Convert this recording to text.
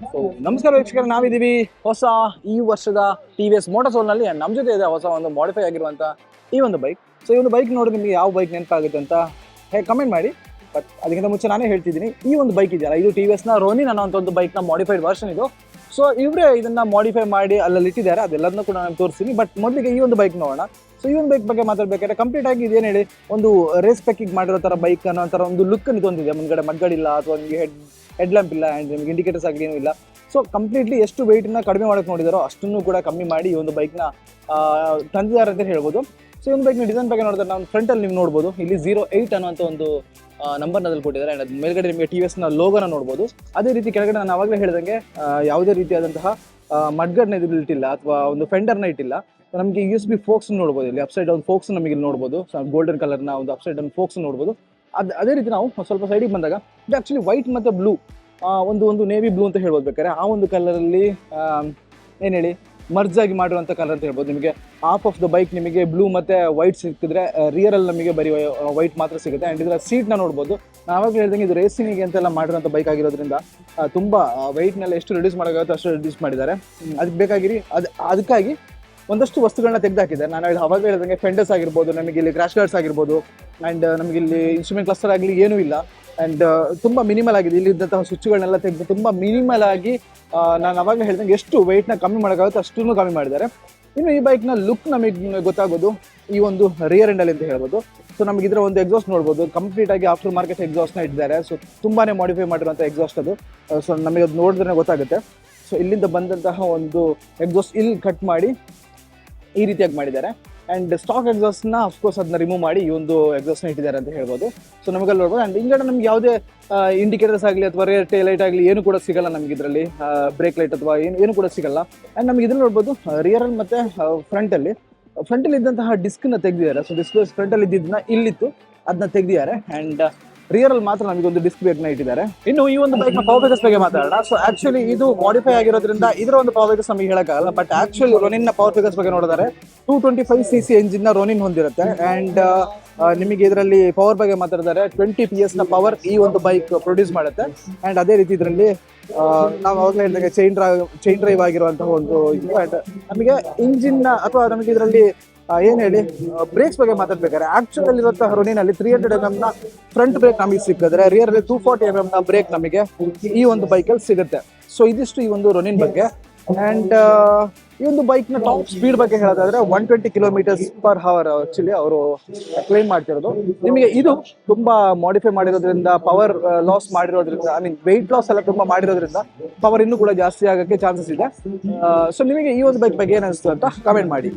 So ನಮಸ್ಕಾರ ವೀಕ್ಷಕರು, ನಾವಿದ್ದೀವಿ ಹೊಸ ಈ ವರ್ಷದ ಟಿ ವಿ ಎಸ್ ಮೋಟರ್ಸೋಲ್ನಲ್ಲಿ ನಮ್ಮ ಜೊತೆ ಇದೆ ಹೊಸ ಒಂದು ಮಾಡಿಫೈ ಆಗಿರುವಂಥ ಈ ಒಂದು ಬೈಕ್ ಸೊ ಈ ಒಂದು ಬೈಕ್ ನೋಡಿ ನಿಮಗೆ ಯಾವ ಬೈಕ್ ನೆನಪಾಗುತ್ತೆ ಅಂತ ಹೇ ಕಮೆಂಟ್ ಮಾಡಿ. ಬಟ್ ಅದಕ್ಕಿಂತ ಮುಂಚೆ ನಾನೇ ಹೇಳ್ತಿದ್ದೀನಿ, ಈ ಒಂದು ಬೈಕ್ ಇದೆಯಲ್ಲ, ಇದು ಟಿ ವಿ ಎಸ್ನ ರೋನಿ ಅನ್ನೋ ಒಂದು ಬೈಕ್ನ ಮಾಡಿಫೈಡ್ ವರ್ಷನ್ ಇದು. ಸೊ ಇವರೇ ಇದನ್ನ ಮಾಡಿಫೈ ಮಾಡಿ ಅಲ್ಲಲ್ಲಿ ಇಟ್ಟಿದ್ದಾರೆ, ಅದೆಲ್ಲದನ್ನೂ ಕೂಡ ನಾನು ತೋರಿಸ್ತೀನಿ. ಬಟ್ ಮೊದಲಿಗೆ ಈ ಒಂದು ಬೈಕ್ ನೋಡೋಣ. ಸೊ ಇವನ್ ಬೈಕ್ ಬಗ್ಗೆ ಮಾತಾಡ್ಬೇಕಾದ್ರೆ ಕಂಪ್ಲೀಟ್ ಆಗಿ ಇದೇನು ಹೇಳಿ, ಒಂದು ರೇಸ್ ಪ್ಯಾಕಿಂಗ್ ಮಾಡಿರೋ ಥರ ಬೈಕ್ ಅನ್ನೋ ಥರ ಒಂದು ಲುಕ್ ಇದೊಂದಿದೆ ಮುಂದ್ಗಡೆ ಮಗ್ಗಡಿಲ್ಲ ಅಥವಾ ನಿಮಗೆ ಹೆಡ್ ಹೆಡ್ ಲ್ಯಾಂಪ್ ಇಲ್ಲ ಆ್ಯಂಡ್ ನಿಮಗೆ ಇಂಡಿಕೇಟರ್ಸ್ ಆಗಲಿ ಏನೂ ಇಲ್ಲ. ಸೊ ಕಂಪ್ಲೀಟ್ಲಿ ಎಷ್ಟು ವೆಯ್ಟನ್ನ ಕಡಿಮೆ ಮಾಡೋಕೆ ನೋಡಿದಾರೋ ಅಷ್ಟನ್ನು ಕೂಡ ಕಮ್ಮಿ ಮಾಡಿ ಈ ಒಂದು ಬೈಕ್ನ ತಂದಿದ್ದಾರೆ ಅಂತ ಹೇಳ್ಬೋದು. ಸೊ ಈ ಒಂದು ಬೈಕ್ನ ಡಿಸೈನ್ ಬಗ್ಗೆ ನೋಡಿದ್ರೆ ನಾವು ಫ್ರಂಟಲ್ಲಿ ನೀವು ನೋಡ್ಬೋದು. ಇಲ್ಲಿ ಜೀರೋ ಏಯ್ಟ್ ಅನ್ನೋಂಥ ಒಂದು ನಂಬರ್ನಲ್ಲಿ ಕೊಟ್ಟಿದ್ದಾರೆ. ಆ್ಯಂಡ್ ಅದು ಮೇಲ್ಗಡೆ ನಿಮಗೆ ಟಿ ವಿ ಎಸ್ನ ಲೋಗೋನ ನೋಡ್ಬೋದು. ಅದೇ ರೀತಿ ಕೆಳಗಡೆ ನಾನು ಆವಾಗಲೇ ಹೇಳಿದಂಗೆ ಯಾವುದೇ ರೀತಿಯಾದಂತಹ ಮಡ್ಗಡ್ನ ಇಟ್ಟಿಲ್ಲ ಅಥವಾ ಒಂದು ಫೆಂಡರ್ನ ಇಟ್ಟಿಲ್ಲ. ನಮಗೆ ಯು ಎಸ್ ಬಿ ಫೋಕ್ಸ್ ನೋಡ್ಬೋದು ಇಲ್ಲಿ ಅಪ್ಸೈಡ್ ಡೌನ್ ಫೋಕ್ಸ್ ನಮಗೆ ಇಲ್ಲಿ ನೋಡ್ಬೋದು. ಗೋಲ್ಡನ್ ಕಲರ್ನ ಒಂದು ಅಪ್ಸೈಡ್ ಡೌನ್ ಫೋಕ್ಸ್ ನೋಡ್ಬೋದು. ಅದು, ಅದೇ ರೀತಿ ನಾವು ಸ್ವಲ್ಪ ಸೈಡಿಗೆ ಬಂದಾಗ, ಇದು ಆ್ಯಕ್ಚುಲಿ ವೈಟ್ ಮತ್ತು ಬ್ಲೂ ಒಂದು ಒಂದು ನೇವಿ ಬ್ಲೂ ಅಂತ ಹೇಳ್ಬೋದು ಬೇಕಾದ್ರೆ. ಆ ಒಂದು ಕಲರಲ್ಲಿ ಏನು ಹೇಳಿ ಮರ್ಜ್ ಆಗಿ ಮಾಡಿರುವಂಥ ಕಲರ್ ಅಂತ ಹೇಳ್ಬೋದು ನಿಮಗೆ. ಹಾಫ್ ಆಫ್ ದ ಬೈಕ್ ನಿಮಗೆ ಬ್ಲೂ ಮತ್ತು ವೈಟ್ ಸಿಕ್ಕಿದ್ರೆ ರಿಯರಲ್ಲಿ ನಮಗೆ ಬರೀ ವೈಟ್ ಮಾತ್ರ ಸಿಗುತ್ತೆ. ಆ್ಯಂಡ್ ಇದರ ಸೀಟ್ನ ನೋಡ್ಬೋದು. ನಾವಾಗ ಹೇಳ್ದಂಗೆ ಇದು ರೇಸಿಂಗಿಗೆ ಅಂತೆಲ್ಲ ಮಾಡಿರೋಂಥ ಬೈಕ್ ಆಗಿರೋದ್ರಿಂದ ತುಂಬ ವೈಟ್ನೆಲ್ಲ ಎಷ್ಟು ರಿಡ್ಯೂಸ್ ಮಾಡೋಕ್ಕಾಗುತ್ತೋ ಅಷ್ಟು ರಿಡ್ಯೂಸ್ ಮಾಡಿದ್ದಾರೆ. ಅದಕ್ಕೆ ಬೇಕಾಗಿರಿ, ಅದು, ಅದಕ್ಕಾಗಿ ಒಂದಷ್ಟು ವಸ್ತುಗಳನ್ನ ತೆಗೆದಾಕಿದ್ದಾರೆ ನಾನು ಹೇಳಿ ಅವಾಗ ಹೇಳಿದಂಗೆ ಫೆಂಡರ್ಸ್ ಆಗಿರ್ಬೋದು, ನಮಗೆ ಇಲ್ಲಿ ಕ್ರಾಶ್ ಗಾರ್ಡ್ಸ್ ಆಗಿರ್ಬೋದು ಆ್ಯಂಡ್ ನಮಗೆ ಇಲ್ಲಿ ಇನ್ಸ್ಟ್ರೂಮೆಂಟ್ ಕ್ಲಸ್ಟರ್ ಆಗಲಿ ಏನೂ ಇಲ್ಲ. ಆ್ಯಂಡ್ ತುಂಬ ಮಿನಿಮಲ್ ಆಗಿದೆ. ಇಲ್ಲಿ ಇದ್ದಂತಹ ಸ್ವಿಚ್ಗಳನ್ನೆಲ್ಲ ತೆಗೆದು ತುಂಬ ಮಿನಿಮಲ್ ಆಗಿ ನಾನು ಅವಾಗ ಹೇಳಿದಂಗೆ ಎಷ್ಟು ವೆಯ್ಟ್ನ ಕಮ್ಮಿ ಮಾಡೋಕ್ಕಾಗುತ್ತೆ ಅಷ್ಟೂ ಕಮ್ಮಿ ಮಾಡಿದ್ದಾರೆ. ಇನ್ನು ಈ ಬೈಕ್ನ ಲುಕ್ ನಮಗೆ ಗೊತ್ತಾಗೋದು ಈ ಒಂದು ರಿಯರ್ ಎಂಡಲ್ಲಿ ಅಂತ ಹೇಳ್ಬೋದು. ಸೊ ನಮಗೆ ಇದರ ಒಂದು ಎಕ್ಸಾಸ್ಟ್ ನೋಡ್ಬೋದು. ಕಂಪ್ಲೀಟ್ ಆಗಿ ಆಫ್ಟರ್ ಮಾರ್ಕೆಟ್ ಎಕ್ಸಾಸ್ಟ್ನ ಇಟ್ಟಿದ್ದಾರೆ. ಸೊ ತುಂಬಾ ಮಾಡಿಫೈ ಮಾಡಿರುವಂಥ ಎಕ್ಸಾಸ್ಟ್ ಅದು. ಸೊ ನಮಗೆ ಅದು ನೋಡಿದ್ರೆ ಗೊತ್ತಾಗುತ್ತೆ. ಸೊ ಇಲ್ಲಿಂದ ಬಂದಂತಹ ಒಂದು ಎಕ್ಸಾಸ್ಟ್ ಇಲ್ಲಿ ಕಟ್ ಮಾಡಿ ಈ ರೀತಿಯಾಗಿ ಮಾಡಿದ್ದಾರೆ. ಆ್ಯಂಡ್ ಸ್ಟಾಕ್ ಎಕ್ಸಾಸ್ಟ್ನ ಅಫ್ಕೋರ್ಸ್ ಅದನ್ನ ರಿಮೂವ್ ಮಾಡಿ ಈ ಒಂದು ಎಕ್ಸಾಸ್ಟ್ನ ಇಟ್ಟಿದ್ದಾರೆ ಅಂತ ಹೇಳ್ಬೋದು. ಸೊ ನಮಗೆಲ್ಲ ನೋಡ್ಬೋದು. ಆ್ಯಂಡ್ ಹಿಂಗಡೆ ನಮ್ಗೆ ಯಾವುದೇ ಇಂಡಿಕೇಟರ್ಸ್ ಆಗಲಿ ಅಥವಾ ರೇರ್ ಟೇ ಲೈಟ್ ಆಗಲಿ ಏನು ಕೂಡ ಸಿಗಲ್ಲ ನಮ್ಗೆ ಇದರಲ್ಲಿ. ಬ್ರೇಕ್ ಲೈಟ್ ಅಥವಾ ಏನು ಏನು ಕೂಡ ಸಿಗಲ್ಲ. ಆ್ಯಂಡ್ ನಮಗೆ ಇದನ್ನು ನೋಡ್ಬೋದು ರಿಯರಲ್ಲಿ ಮತ್ತು ಫ್ರಂಟಲ್ಲಿ ಫ್ರಂಟಲ್ಲಿ ಇದ್ದಂತಹ ಡಿಸ್ಕ್ನ ತೆಗೆದಿದ್ದಾರೆ. ಸೊ ಡಿಸ್ಕ್ ಫ್ರಂಟಲ್ಲಿ ಇದ್ದಿದ್ದನ್ನ ಇಲ್ಲಿತ್ತು. ಅದನ್ನ ತೆಗೆದಿದ್ದಾರೆ. ಆ್ಯಂಡ್ ರಿಯರ್ ಅಲ್ಲಿ ಮಾತ್ರ ನಮಗೆ ಒಂದು ಡಿಸ್ಕ್ ಬೇಕ್ನ ಇಟ್ಟಿದ್ದಾರೆ ಇನ್ನು ಈ ಒಂದು ಬೈಕ್ನ ಪವರ್ ಬೇಕಸ್ ಬಗ್ಗೆ ಮಾತಾಡೋಣ. ಸೊ ಆಕ್ಚುಲಿ ಇದು ಮಾಡಿಫೈ ಆಗಿರೋದ್ರಿಂದ ಇದರ ಒಂದು ಪವರ್ ಬೇಕಸ್ ನಮಗೆ ಹೇಳಕ್ಕಾಗಲ್ಲ ಬಟ್ ಆಕ್ಚುಲಿ ರೋನಿನ್ನ ಪವರ್ ಬೇಕಸ್ ಬಗ್ಗೆ ನೋಡಿದರೆ two twenty five C C ಎಂಜಿನ್ನ Ronin ಹೊಂದಿರುತ್ತೆ ಅಂಡ್ ನಿಮಗೆ ಇದರಲ್ಲಿ ಪವರ್ ಬಗ್ಗೆ ಮಾತಾಡಿದರೆ ಟ್ವೆಂಟಿ ಪಿ ಎಸ್ನ ಪವರ್ ಈ ಒಂದು ಬೈಕ್ ಪ್ರೊಡ್ಯೂಸ್ ಮಾಡುತ್ತೆ. ಅಂಡ್ ಅದೇ ರೀತಿ ಇದರಲ್ಲಿ ನಾವು ಅವಾಗಲೇ ಹೇಳಿದಾಗ ಚೈನ್ ಡ್ರೈವ್ ಚೈನ್ ಡ್ರೈವ್ ಆಗಿರುವಂತಹ ಒಂದು ಇದು. ನಮಗೆ ಇಂಜಿನ್ ಅಥವಾ ನಮಗೆ ಇದರಲ್ಲಿ ಏನು ಹೇಳಿ ಬ್ರೇಕ್ಸ್ ಬಗ್ಗೆ ಮಾತಾಡ್ಬೇಕಾದ್ರೆ ಆಕ್ಚುಲ್ ಇರುವಂತಹ ರೋನಿನಲ್ಲಿ ತ್ರೀ ಹಂಡ್ರೆಡ್ ಎಂ ನ ಫ್ರಂಟ್ ಬ್ರೇಕ್ ನಮಗೆ ಸಿಕ್ಕಿದ್ರೆ ರಿಯರ್ ಅಲ್ಲಿ ಟೂ ಫಾರ್ಟಿ ಎಂ ನ ಬ್ರೇಕ್ ನಮಗೆ ಈ ಒಂದು ಬೈಕಲ್ಲಿ ಸಿಗುತ್ತೆ. ಸೊ ಇದಿಷ್ಟು ಈ ಒಂದು ರೊನಿನ್ ಬಗ್ಗೆ. ಅಂಡ್ ಈ ಒಂದು ಬೈಕ್ನ ಟಾಪ್ ಸ್ಪೀಡ್ ಬಗ್ಗೆ ಹೇಳೋದಾದ್ರೆ one twenty kilometres per hour actually ಅವರು ಕ್ಲೈಮ್ ಮಾಡ್ತಿರೋದು. ನಿಮಗೆ ಇದು ತುಂಬಾ ಮಾಡಿಫೈ ಮಾಡಿರೋದ್ರಿಂದ ಪವರ್ ಲಾಸ್ ಮಾಡಿರೋದ್ರಿಂದ ಐ ಮೀನ್ ವೆಯ್ಟ್ ಲಾಸ್ ಎಲ್ಲ ತುಂಬಾ ಮಾಡಿರೋದ್ರಿಂದ ಪವರ್ ಇನ್ನೂ ಕೂಡ ಜಾಸ್ತಿ ಆಗೋಕ್ಕೆ ಚಾನ್ಸಸ್ ಇದೆ. ಸೊ ನಿಮಗೆ ಈ ಒಂದು ಬೈಕ್ ಬಗ್ಗೆ ಏನು ಅನಿಸ್ತು ಅಂತ ಕಮೆಂಟ್ ಮಾಡಿ.